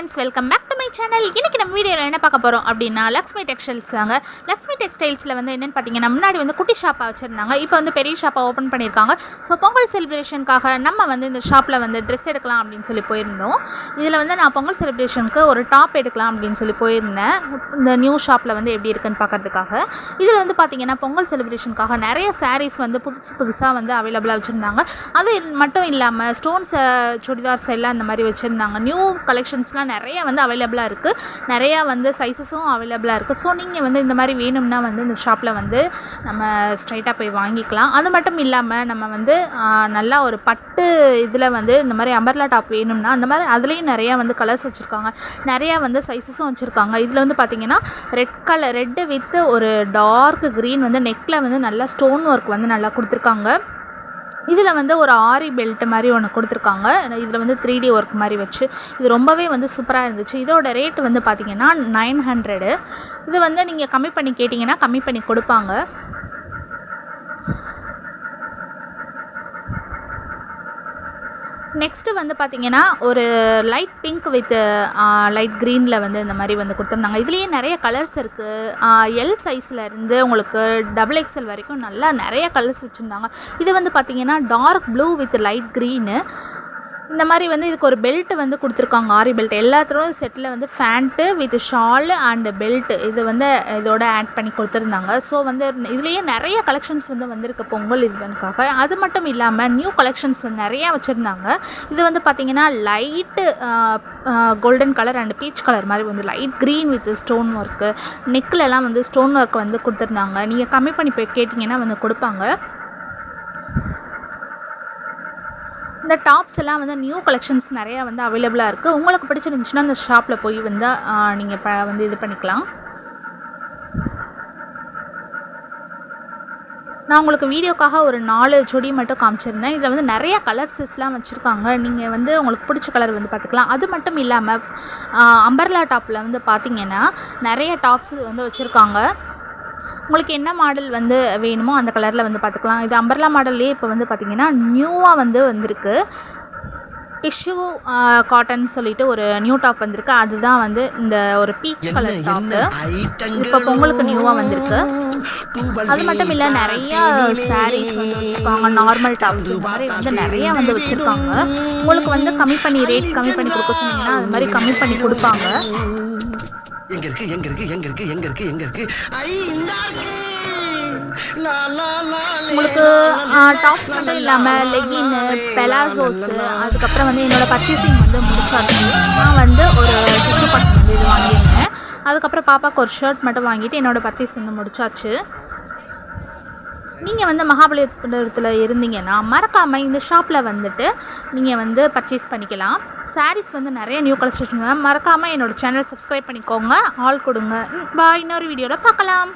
Friends welcome back to my channel இன்றைக்கி நம்ம வீடியோவில் என்ன பார்க்க போகிறோம் அப்படின்னா லக்ஷ்மி டெக்ஸ்டைல்ஸ் தாங்க. லக்ஷ்மி டெக்ஸ்டைல்ஸில் வந்து என்னென்னு பார்த்தீங்கன்னா முன்னாடி வந்து குட்டி ஷாப்பாக வச்சுருந்தாங்க. இப்போ வந்து பெரிய ஷாப்பாக ஓப்பன் பண்ணியிருக்காங்க. ஸோ பொங்கல் செலிப்ரேஷனுக்காக நம்ம வந்து இந்த ஷாப்பில் வந்து ட்ரெஸ் எடுக்கலாம் அப்படின்னு சொல்லி போயிருந்தோம். இதில் வந்து நான் பொங்கல் செலிப்ரேஷனுக்கு ஒரு டாப் எடுக்கலாம் அப்படின்னு சொல்லி போயிருந்தேன். இந்த நியூ ஷாப்பில் வந்து எப்படி இருக்குன்னு பார்க்கறதுக்காக. இதில் வந்து பார்த்தீங்கன்னா பொங்கல் செலிப்ரேஷனுக்காக நிறைய சாரீஸ் வந்து புதுசு புதுசாக வந்து அவைலபிளாக வச்சுருந்தாங்க. அது மட்டும் இல்லாமல் ஸ்டோன்ஸ் சுடிதார்ஸ் எல்லாம் இந்த மாதிரி வச்சுருந்தாங்க. நியூ கலெக்ஷன்ஸ்லாம் நிறைய வந்து அவைலபிள் அவைலபிளாக இருக்குது நிறையா வந்து சைஸஸும் அவைலபிளாக இருக்குது ஸோ நீங்கள் வந்து இந்த மாதிரி வேணும்னா வந்து இந்த ஷாப்பில் வந்து நம்ம ஸ்ட்ரைட்டாக போய் வாங்கிக்கலாம். அது மட்டும் இல்லாமல் நம்ம வந்து நல்லா ஒரு பட்டு இதில் வந்து இந்த மாதிரி அம்பர்லா டாப் வேணும்னா அந்த மாதிரி அதுலேயும் நிறையா வந்து கலர்ஸ் வச்சுருக்காங்க. நிறையா வந்து சைஸஸும் வச்சுருக்காங்க. இதில் வந்து பார்த்தீங்கன்னா ரெட் கலர் ரெட்டு வித் ஒரு டார்க் க்ரீன் வந்து நெக்கில் வந்து நல்லா ஸ்டோன் ஒர்க் வந்து நல்லா கொடுத்துருக்காங்க. இதில் வந்து ஒரு ஆரி பெல்ட் மாதிரி ஒன்று கொடுத்துருக்காங்க. இதில் வந்து த்ரீ டி ஒர்க் மாதிரி வச்சு. இது ரொம்பவே வந்து சூப்பராக இருந்துச்சு. இதோட ரேட் வந்து பார்த்திங்கன்னா நைன் ஹண்ட்ரடு இது வந்து நீங்கள் கம்மி பண்ணி கேட்டிங்கன்னா கம்மி பண்ணி கொடுப்பாங்க. நெக்ஸ்ட்டு வந்து பார்த்தீங்கன்னா ஒரு லைட் பிங்க் வித் லைட் க்ரீனில் வந்து இந்த மாதிரி வந்து கொடுத்துருந்தாங்க. இதுலேயே நிறைய கலர்ஸ் இருக்குது எல் சைஸில் இருந்து உங்களுக்கு டபுள் எக்ஸல் வரைக்கும் நல்லா நிறைய கலர்ஸ் வச்சுருந்தாங்க. இது வந்து பார்த்தீங்கன்னா dark blue with light green இந்த மாதிரி வந்து இதுக்கு ஒரு பெல்ட் வந்து கொடுத்துருக்காங்க. ஆரி பெல்ட் எல்லாத்துலேயும் செட்டில் வந்து pant with shawl and belt இது வந்து இதோட ஆட் பண்ணி கொடுத்துருந்தாங்க. ஸோ வந்து இதுலேயே நிறைய கலெக்ஷன்ஸ் வந்து வந்திருக்கு பொங்கல் இதுவனுக்காக அது மட்டும் இல்லாமல் நியூ கலெக்ஷன்ஸ் வந்து நிறையா வச்சுருந்தாங்க. இது வந்து பார்த்திங்கன்னா light golden colour and peach colour மாதிரி வந்து light green with stone work நெக்லலாம் வந்து ஸ்டோன் ஒர்க் வந்து கொடுத்துருந்தாங்க. நீங்கள் கம்மி பண்ணி போய் கேட்டிங்கன்னா வந்து கொடுப்பாங்க. இந்த டாப்ஸ் எல்லாம் வந்து நியூ கலெக்ஷன்ஸ் நிறையா வந்து அவைலபிளாக இருக்குது உங்களுக்கு பிடிச்சிருந்துச்சுன்னா அந்த ஷாப்பில் போய் வந்து நீங்கள் ப வந்து இது பண்ணிக்கலாம். நான் உங்களுக்கு வீடியோக்காக ஒரு நாலு சொடி மட்டும் காமிச்சிருந்தேன். இதில் வந்து நிறைய கலர்ஸஸ்லாம் வச்சுருக்காங்க. நீங்கள் வந்து உங்களுக்கு பிடிச்ச கலர் வந்து பார்த்துக்கலாம். அது மட்டும் இல்லாமல் அம்பர்லா டாப்பில் வந்து பார்த்திங்கன்னா நிறைய டாப்ஸ் வந்து வச்சுருக்காங்க. உங்களுக்கு என்ன மாடல் வந்து வேணுமோ அந்த கலரில் வந்து பார்த்துக்கலாம். இது அம்பர்லா மாடல்லே இப்போ வந்து பார்த்திங்கன்னா நியூவாக வந்து வந்திருக்கு. டிஷ்யூ காட்டன் சொல்லிட்டு ஒரு நியூ டாப் வந்திருக்கு. அதுதான் வந்து இந்த ஒரு பீச் கலர் டாப்பு இப்போ பொங்கலுக்கு நியூவாக வந்திருக்கு. அது மட்டும் இல்லை நிறைய சாரீஸ் வந்து வச்சுருக்காங்க நார்மல் டாப்ஸ் இந்த மாதிரி வந்து நிறைய வந்து வச்சுருக்காங்க. உங்களுக்கு வந்து கம்மி பண்ணி ரேட் கம்மி பண்ணி கொடுக்க சொன்னீங்கன்னா அது மாதிரி கம்மி பண்ணி கொடுப்பாங்க. எங்க இருக்கு எங்க இருக்கு எங்க இருக்கு எங்க இருக்கு எங்க இருக்கு? ஐ இந்த உங்களுக்கு டாப்ஸ் மட்டும் இல்லாமல் லெகின்னு பெலாசோஸு அதுக்கப்புறம் வந்து என்னோட பர்ச்சேசிங் வந்து முடிச்சாச்சு. நான் வந்து ஒரு சுற்று பட்டு வந்து இது வாங்கியிருந்தேன். அதுக்கப்புறம் பாப்பாவுக்கு ஒரு ஷர்ட் மட்டும் வாங்கிட்டு என்னோட பர்ச்சேஸ் வந்து முடிச்சாச்சு. நீங்கள் வந்து மகாபலிபுரத்தில் இருந்தீங்கன்னா மறக்காமல் இந்த ஷாப்பில் வந்துட்டு நீங்கள் வந்து பர்ச்சேஸ் பண்ணிக்கலாம். சாரீஸ் வந்து நிறைய நியூ கலெக்ஷன் மறக்காமல் என்னோடய சேனல் சப்ஸ்கிரைப் பண்ணிக்கோங்க. ஆல் கொடுங்க. பாய் இன்னொரு வீடியோவில் பார்க்கலாம்.